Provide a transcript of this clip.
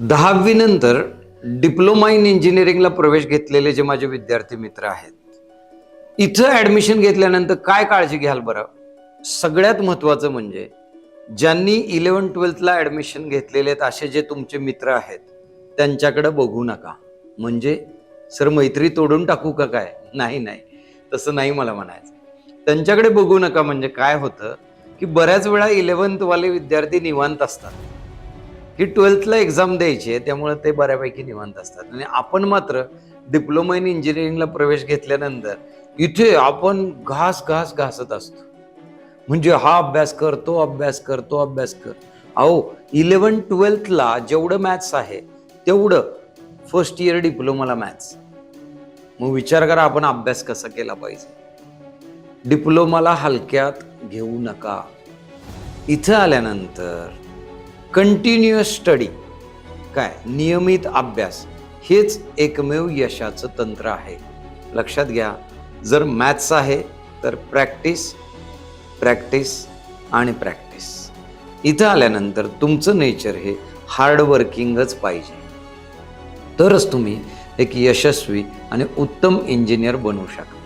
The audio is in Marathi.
दहावीनंतर डिप्लोमा इन इंजिनिअरिंगला प्रवेश घेतलेले जे माझे विद्यार्थी मित्र आहेत इथं ॲडमिशन घेतल्यानंतर काय काळजी घ्याल बरं? सगळ्यात महत्त्वाचं म्हणजे ज्यांनी इलेवन ट्वेल्थला ॲडमिशन घेतलेले आहेत असे जे तुमचे मित्र आहेत त्यांच्याकडं बघू नका. म्हणजे सर मैत्री तोडून टाकू का काय? नाही नाही. तसं नाही मला म्हणायचं. त्यांच्याकडे बघू नका म्हणजे काय होतं की बऱ्याच वेळा इलेवन्थवाले विद्यार्थी निवांत असतात. ही ट्वेल्थला एक्झाम द्यायची आहे त्यामुळे ते बऱ्यापैकी निवांत असतात. आणि आपण मात्र डिप्लोमा इन इंजिनिअरिंगला प्रवेश घेतल्यानंतर इथे आपण घास घास घासत असतो. म्हणजे हा अभ्यास कर तो अभ्यास कर तो अभ्यास कर. अहो इलेवन ट्वेल्थला जेवढं मॅथ्स आहे तेवढं फर्स्ट इयर डिप्लोमाला मॅथ्स मग विचार करा आपण अभ्यास कसा केला पाहिजे. डिप्लोमाला हलक्यात घेऊ नका. इथं आल्यानंतर कंटिन्युअस स्टडी काय? नियमित अभ्यास. हेच एकमेव यशाचं तंत्र आहे. लक्षात घ्या जर मॅथ्स आहे तर प्रॅक्टिस प्रॅक्टिस आणि प्रॅक्टिस इथं आल्यानंतर तुमचं नेचर हे हार्डवर्किंगच पाहिजे. तरच तुम्ही एक यशस्वी आणि उत्तम इंजिनियर बनवू शकता.